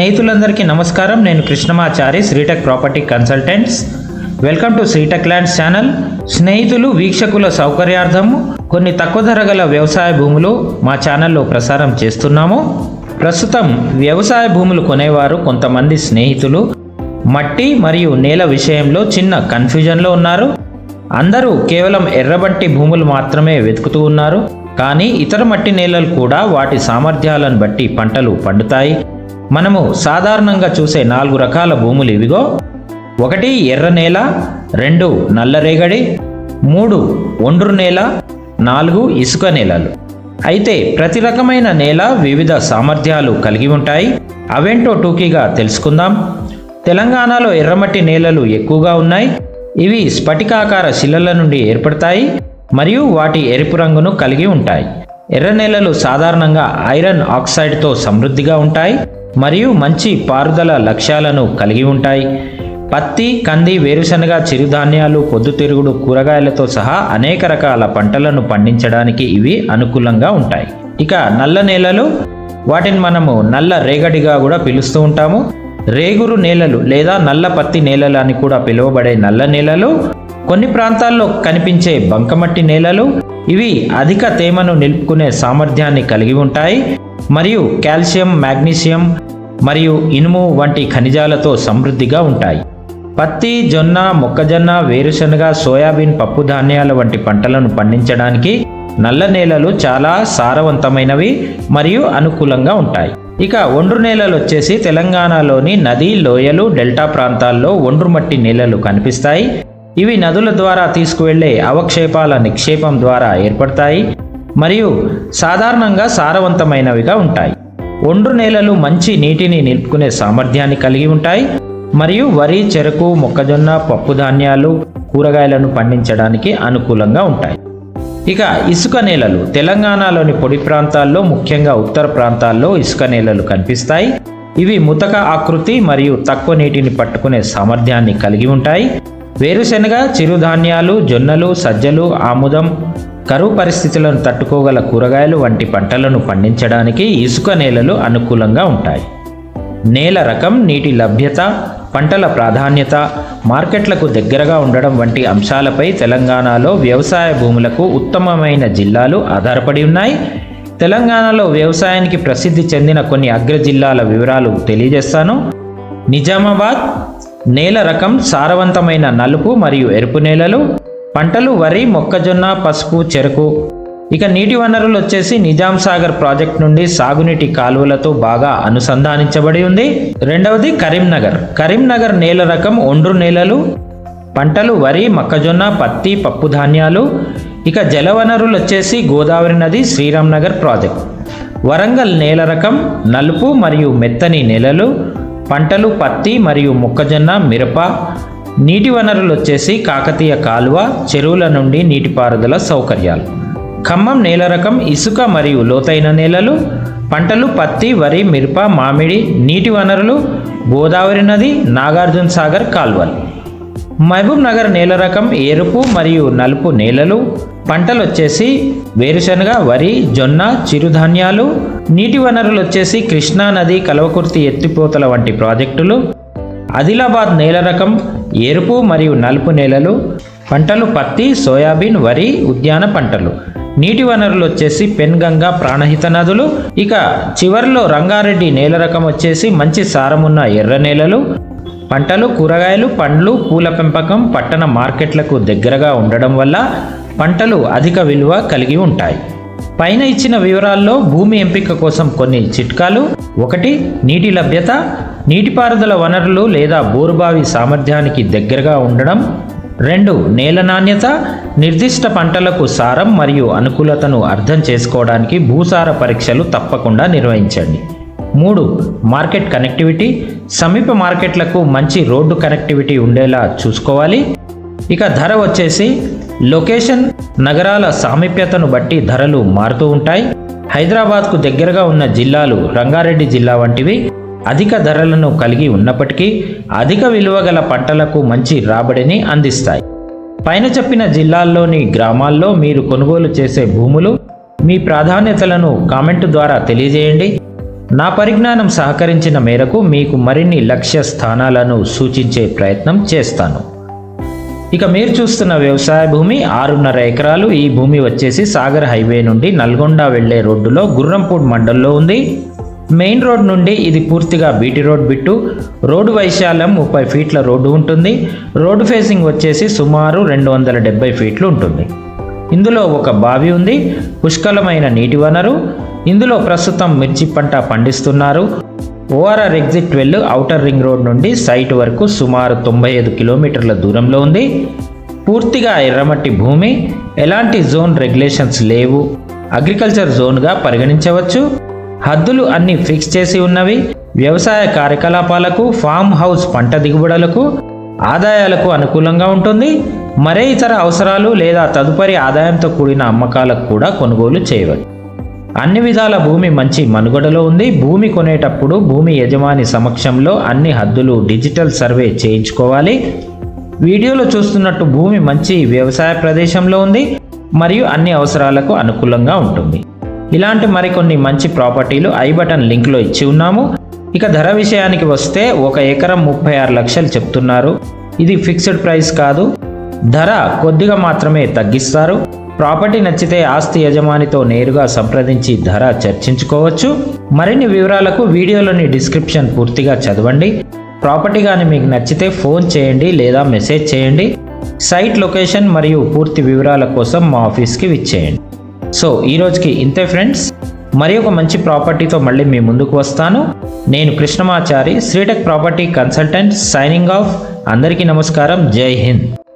స్నేహితులందరికీ నమస్కారం. నేను Krishnamachari Sritech property consultants. Welcome to Sritech lands channel. స్నేహితులు వీక్షకుల సౌకర్యార్థం కొన్ని తక్కువ ధర గల వ్యవసాయ భూములు మా ఛానల్లో ప్రసారం చేస్తున్నాము. ప్రస్తుతం వ్యవసాయ భూములు కొనేవారు కొంతమంది స్నేహితులు. మట్టి మరియు నేల విషయంలో చిన్న కన్ఫ్యూజన్లో ఉన్నారు. అందరూ కేవలం ఎర్రబట్టి భూములు మాత్రమే వెతుకుతూ ఉన్నారు. కానీ ఇతర మట్టి నేలలు కూడా వాటి సామర్థ్యాలను బట్టి పంటలు పండుతాయి. మనము సాధారణంగా చూసే నాలుగు రకాల భూములు ఇవిగో. ఒకటి ఎర్ర నేల రెండు నల్లరేగడి మూడు ఒండ్రు నేల నాలుగు ఇసుక నేలలు. అయితే ప్రతి రకమైన నేల వివిధ సామర్థ్యాలు కలిగి ఉంటాయి. అవేంటో టూకీగా తెలుసుకుందాం. తెలంగాణలో ఎర్రమట్టి నేలలు ఎక్కువగా ఉన్నాయి. ఇవి స్ఫటికాకార శిలల నుండి ఏర్పడతాయి మరియు వాటి ఎరుపు రంగును కలిగి ఉంటాయి. ఎర్ర నేలలు సాధారణంగా ఐరన్ ఆక్సైడ్తో సమృద్ధిగా ఉంటాయి. మరియు మంచి పారుదల లక్ష్యాలను కలిగి ఉంటాయి. పత్తి కంది వేరుశనగ చిరుధాన్యాలు పొద్దుతిరుగుడు కూరగాయలతో సహా అనేక రకాల పంటలను పండించడానికి ఇవి అనుకూలంగా ఉంటాయి. ఇక నల్ల నేలలు వాటిని మనము నల్ల రేగడిగా కూడా పిలుస్తూ ఉంటాము. రేగురు నేలలు లేదా నల్ల పత్తి నేలలు అని కూడా పిలువబడే నల్ల నేలలు కొన్ని ప్రాంతాల్లో కనిపించే బంకమట్టి నేలలు ఇవి అధిక తేమను నిలుపుకునే సామర్థ్యాన్ని కలిగి ఉంటాయి. మరియు కాల్షియం మాగ్నీషియం మరియు ఇనుము వంటి ఖనిజాలతో సమృద్ధిగా ఉంటాయి. పత్తి జొన్న మొక్కజొన్న వేరుశనగ సోయాబీన్ పప్పు ధాన్యాల వంటి పంటలను పండించడానికి నల్ల నేలలు చాలా సారవంతమైనవి మరియు అనుకూలంగా ఉంటాయి. ఇక ఒండ్రు నేలలు వచ్చేసి తెలంగాణలోని నది లోయలు డెల్టా ప్రాంతాల్లో ఒండ్రు మట్టి నేలలు కనిపిస్తాయి. ఇవి నదుల ద్వారా తీసుకువెళ్ళే అవక్షేపాల నిక్షేపం ద్వారా ఏర్పడతాయి. మరియు సాధారణంగా సారవంతమైనవిగా ఉంటాయి. ఒండ్రు నేలలు మంచి నీటిని నిలుపుకునే సామర్థ్యాన్ని కలిగి ఉంటాయి. మరియు వరి చెరకు మొక్కజొన్న పప్పు ధాన్యాలు కూరగాయలను పండించడానికి అనుకూలంగా ఉంటాయి. ఇక ఇసుక నేలలు తెలంగాణలోని పొడి ప్రాంతాల్లో ముఖ్యంగా ఉత్తర ప్రాంతాల్లో ఇసుక నేలలు కనిపిస్తాయి. ఇవి ముతక ఆకృతి మరియు తక్కువ నీటిని పట్టుకునే సామర్థ్యాన్ని కలిగి ఉంటాయి. వేరుశెనగ చిరుధాన్యాలు జొన్నలు సజ్జలు ఆముదం కరువు పరిస్థితులను తట్టుకోగల కూరగాయలు వంటి పంటలను పండించడానికి ఇసుక నేలలు అనుకూలంగా ఉంటాయి. నేల రకం నీటి లభ్యత పంటల ప్రాధాన్యత మార్కెట్లకు దగ్గరగా ఉండడం వంటి అంశాలపై తెలంగాణలో వ్యవసాయ భూములకు ఉత్తమమైన జిల్లాలు ఆధారపడి ఉన్నాయి. తెలంగాణలో వ్యవసాయానికి ప్రసిద్ధి చెందిన కొన్ని అగ్ర జిల్లాల వివరాలు తెలియజేస్తాను. నిజామాబాద్ నేల రకం సారవంతమైన నలుపు మరియు ఎరుపు నేలలు పంటలు వరి మొక్కజొన్న పసుపు చెరకు. ఇక నీటి వనరులు వచ్చేసి నిజాం సాగర్ ప్రాజెక్ట్ నుండి సాగునీటి కాలువలతో బాగా అనుసంధానించబడి ఉంది. రెండవది కరీంనగర్. కరీంనగర్ నేల రకం ఒండ్రు నేలలు పంటలు వరి మొక్కజొన్న పత్తి పప్పు ధాన్యాలు. ఇక జలవనరులు వచ్చేసి గోదావరి నది శ్రీరామ్నగర్ ప్రాజెక్ట్. వరంగల్ నేల రకం నలుపు మరియు మెత్తని నేలలు పంటలు పత్తి మరియు మొక్కజొన్న మిరప నీటి వనరులు వచ్చేసి కాకతీయ కాలువ చెరువుల నుండి నీటిపారుదల సౌకర్యాలు. ఖమ్మం నేల రకం ఇసుక మరియు లోతైన నేలలు పంటలు పత్తి వరి మిరప మామిడి నీటి వనరులు గోదావరి నది నాగార్జున సాగర్ కాల్వలు. మహబూబ్ నగర్ నేల రకం ఎరుపు మరియు నలుపు నేలలు పంటలు వచ్చేసి వేరుశనగ వరి జొన్న చిరుధాన్యాలు నీటి వనరులు వచ్చేసి కృష్ణా నది కలవకుర్తి ఎత్తిపోతల వంటి ప్రాజెక్టులు ఆదిలాబాద్ నేల రకం ఎరుపు మరియు నలుపు నేలలు పంటలు పత్తి సోయాబీన్ వరి ఉద్యాన పంటలు. నీటి వనరులు వచ్చేసి పెన్గంగా ప్రాణహిత నదులు. ఇక చివర్లో రంగారెడ్డి నేల రకం వచ్చేసి మంచి సారమున్న ఎర్ర నేలలు. పంటలు కూరగాయలు పండ్లు పూల పెంపకం పట్టణ మార్కెట్లకు దగ్గరగా ఉండడం వల్ల పంటలు అధిక విలువ కలిగి ఉంటాయి. పైన ఇచ్చిన వివరాల్లో భూమి ఎంపిక కోసం కొన్ని చిట్కాలు. ఒకటి నీటి లభ్యత నీటిపారుదల వనరులు లేదా బోరుబావి సామర్థ్యానికి దగ్గరగా ఉండడం. రెండు నేల నాణ్యత నిర్దిష్ట పంటలకు సారం మరియు అనుకూలతను అర్థం చేసుకోవడానికి భూసార పరీక్షలు తప్పకుండా నిర్వహించండి. మూడు మార్కెట్ కనెక్టివిటీ సమీప మార్కెట్లకు మంచి రోడ్డు కనెక్టివిటీ ఉండేలా చూసుకోవాలి. ఇక ధర వచ్చేసి లొకేషన్ నగరాల సామీప్యతను బట్టి ధరలు మారుతూ ఉంటాయి. హైదరాబాద్కు దగ్గరగా ఉన్న జిల్లాలు రంగారెడ్డి జిల్లా వంటివి. అధిక ధరలను కలిగి ఉన్నప్పటికీ అధిక విలువ గల పంటలకు మంచి రాబడిని అందిస్తాయి. పైన చెప్పిన జిల్లాల్లోని గ్రామాల్లో మీరు కొనుగోలు చేసే భూములు మీ ప్రాధాన్యతలను కామెంటు ద్వారా తెలియజేయండి. నా పరిజ్ఞానం సహకరించిన మేరకు మీకు మరిన్ని లక్ష్య స్థానాలను సూచించే ప్రయత్నం చేస్తాను. ఇక మీరు చూస్తున్న వ్యవసాయ భూమి ఆరున్నర ఎకరాలు. ఈ భూమి వచ్చేసి సాగర్ హైవే నుండి నల్గొండ వెళ్ళే రోడ్డులో గుర్రంపూడ్ మండల్లో ఉంది. మెయిన్ రోడ్ నుండి ఇది పూర్తిగా బీటీ రోడ్ బిట్టు. రోడ్డు వైశాల్యం ముప్పై ఫీట్ల రోడ్డు ఉంటుంది. రోడ్డు ఫేసింగ్ వచ్చేసి సుమారు రెండు వందల డెబ్బై ఫీట్లు ఉంటుంది. ఇందులో ఒక బావి ఉంది. పుష్కలమైన నీటి వనరు. ఇందులో ప్రస్తుతం మిర్చి పంట పండిస్తున్నారు. ORR exit twelve outer ring road నుండి సైట్ వరకు సుమారు తొంభై ఐదు కిలోమీటర్ల దూరంలో ఉంది. పూర్తిగా ఎర్రమట్టి భూమి ఎలాంటి జోన్ రెగ్యులేషన్స్ లేవు. అగ్రికల్చర్ జోన్గా పరిగణించవచ్చు. హద్దులు అన్ని ఫిక్స్ చేసి ఉన్నవి. వ్యవసాయ కార్యకలాపాలకు ఫామ్ హౌస్ పంట దిగుబడులకు ఆదాయాలకు అనుకూలంగా ఉంటుంది. మరే ఇతర అవసరాలు లేదా తదుపరి ఆదాయంతో కూడిన అమ్మకాలకు కూడా కొనుగోలు చేయవచ్చు. అన్ని విధాల భూమి మంచి మనుగడలో ఉంది. భూమి కొనేటప్పుడు భూమి యజమాని సమక్షంలో అన్ని హద్దులు డిజిటల్ సర్వే చేయించుకోవాలి. వీడియోలో చూస్తున్నట్టు భూమి మంచి వ్యవసాయ ప్రదేశంలో ఉంది మరియు అన్ని అవసరాలకు అనుకూలంగా ఉంటుంది. ఇలాంటి మరికొన్ని మంచి ప్రాపర్టీలు ఐ బటన్ లింక్లో ఇచ్చి ఉన్నాము. ఇక ధర విషయానికి వస్తే ఒక ఎకరం ముప్పై ఆరు లక్షలు చెప్తున్నారు. ఇది ఫిక్స్డ్ ప్రైస్ కాదు. ధర కొద్దిగా మాత్రమే తగ్గిస్తారు. ప్రాపర్టీ నచ్చితే ఆస్తి యజమానితో నేరుగా సంప్రదించి ధర చర్చించుకోవచ్చు. మరిన్ని వివరాలకు వీడియోలోని డిస్క్రిప్షన్ పూర్తిగా చదవండి. ప్రాపర్టీ కానీ మీకు నచ్చితే ఫోన్ చేయండి లేదా మెసేజ్ చేయండి. సైట్ లొకేషన్ మరియు పూర్తి వివరాల కోసం మా ఆఫీస్కి విచ్చేయండి. సో ఈ రోజుకి ఇంతే ఫ్రెండ్స్. మరి ఒక మంచి ప్రాపర్టీతో మళ్ళీ మీ ముందుకు వస్తాను. నేను Krishnamachari Sritech property consultant signing off. అందరికీ నమస్కారం. జై హింద్.